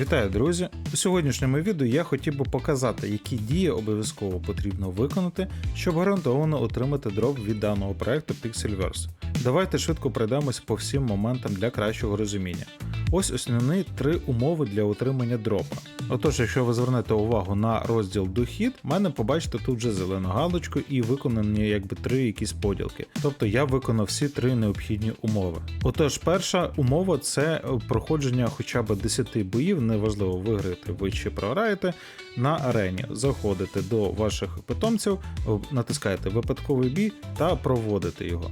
Вітаю, друзі! У сьогоднішньому відео я хотів би показати, які дії обов'язково потрібно виконати, щоб гарантовано отримати дроп від даного проекту Pixelverse. Давайте швидко пройдемось по всім моментам для кращого розуміння. Ось основні три умови для отримання дропа. Отож, якщо ви звернете увагу на розділ дохід, в мене побачите тут вже зелену галочку і виконані якби три якісь поділки. Тобто я виконав всі три необхідні умови. Отож, перша умова це проходження хоча б 10 боїв, неважливо виграєте ви чи програєте на арені. Заходите до ваших питомців, натискаєте випадковий бій та проводите його.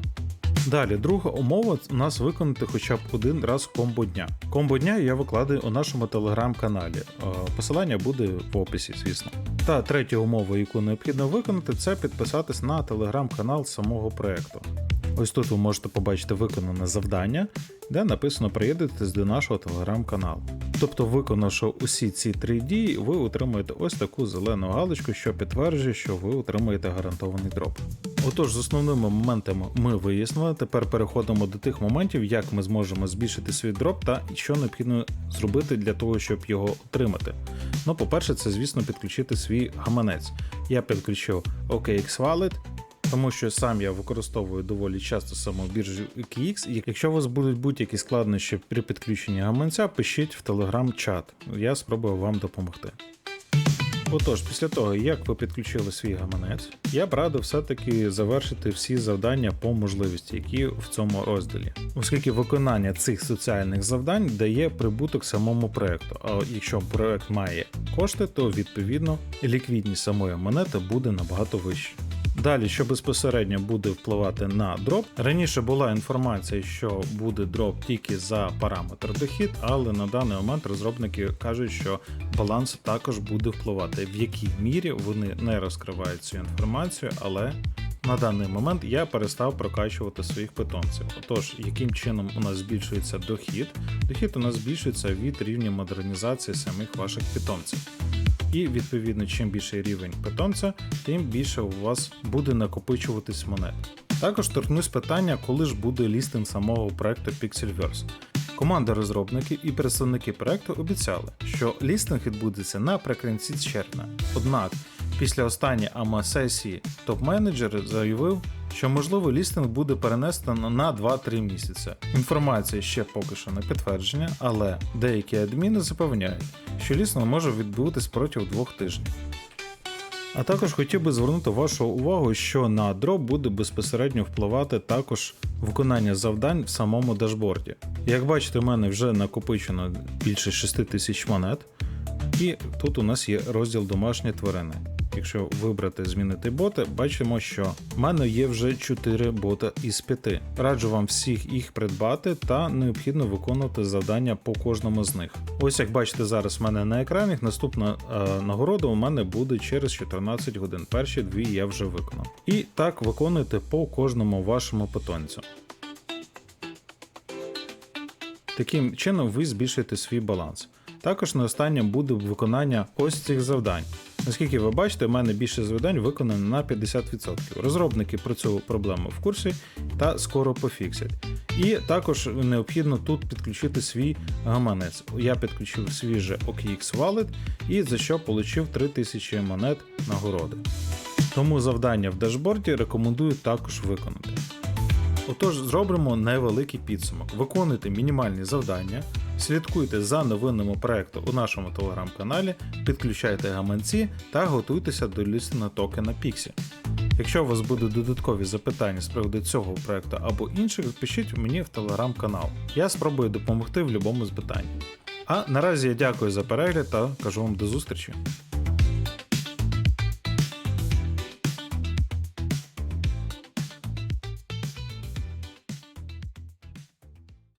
Далі, друга умова у нас виконати хоча б один раз комбо дня. Комбо дня я викладаю у нашому телеграм-каналі. Е, Посилання буде в описі, звісно. Та третя умова, яку необхідно виконати, це підписатись на телеграм-канал самого проекту. Ось тут ви можете побачити виконане завдання, де написано приєднатись до нашого телеграм-каналу. Тобто, виконавши усі ці три дії, ви отримуєте ось таку зелену галочку, що підтверджує, що ви отримуєте гарантований дроп. Отож, з основними моментами ми вияснили. Тепер переходимо до тих моментів, як ми зможемо збільшити свій дроп та що необхідно зробити для того, щоб його отримати. Ну, по-перше, це, звісно, підключити свій гаманець. Я підключив OKX Wallet, тому що сам я використовую доволі часто саму біржу OKX, і якщо у вас будуть будь-які складнощі при підключенні гаманця, пишіть в телеграм-чат. Я спробую вам допомогти. Отож, після того, як ви підключили свій гаманець, я б радив все-таки завершити всі завдання по можливості, які в цьому розділі, оскільки виконання цих соціальних завдань дає прибуток самому проекту. А якщо проект має кошти, то відповідно ліквідність самої монети буде набагато вища. Далі, що безпосередньо буде впливати на дроп. Раніше була інформація, що буде дроп тільки за параметр дохід, але на даний момент розробники кажуть, що баланс також буде впливати. В якій мірі вони не розкривають цю інформацію, але на даний момент я перестав прокачувати своїх питомців. Отож, яким чином у нас збільшується дохід? Дохід у нас збільшується від рівня модернізації самих ваших питомців. І відповідно, чим більший рівень питомця, тим більше у вас буде накопичуватись монет. Також торкнусь питання, коли ж буде лістинг самого проекту Pixelverse. Команда розробників і представники проекту обіцяли, що лістинг відбудеться наприкінці червня. Однак, після останньої АМА-сесії топ-менеджер заявив, що можливо лістинг буде перенесено на 2-3 місяці. Інформація ще поки що не підтвердження, але деякі адміни запевняють, що лістинг може відбутись протягом двох тижнів. А також хотів би звернути вашу увагу, що на дроп буде безпосередньо впливати також виконання завдань в самому дашборді. Як бачите, в мене вже накопичено більше 6 тисяч монет, і тут у нас є розділ домашні тварини. Якщо вибрати змінити боти, бачимо, що в мене є вже 4 бота із 5. Раджу вам всіх їх придбати та необхідно виконувати завдання по кожному з них. Ось як бачите зараз в мене на екрані, наступна е, нагорода у мене буде через 14 годин. Перші дві я вже виконав. І так виконуйте по кожному вашому питонцю. Таким чином ви збільшуєте свій баланс. Також на останнє буде виконання ось цих завдань. Наскільки ви бачите, в мене більше завдань виконано на 50%. Розробники про цю проблему в курсі та скоро пофіксять. І також необхідно тут підключити свій гаманець. Я підключив свій же OKX Wallet і за що отримав 3000 монет нагороди. Тому завдання в дашборді рекомендую також виконати. Отож, зробимо невеликий підсумок. Виконуйте мінімальні завдання, слідкуйте за новинами проекту у нашому телеграм-каналі, підключайте гаманці та готуйтеся до лістинга токена Pixie. Якщо у вас будуть додаткові запитання з приводу цього проекту або інших, пишіть мені в телеграм-канал. Я спробую допомогти в будь-якому з питань. А наразі я дякую за перегляд та кажу вам до зустрічі.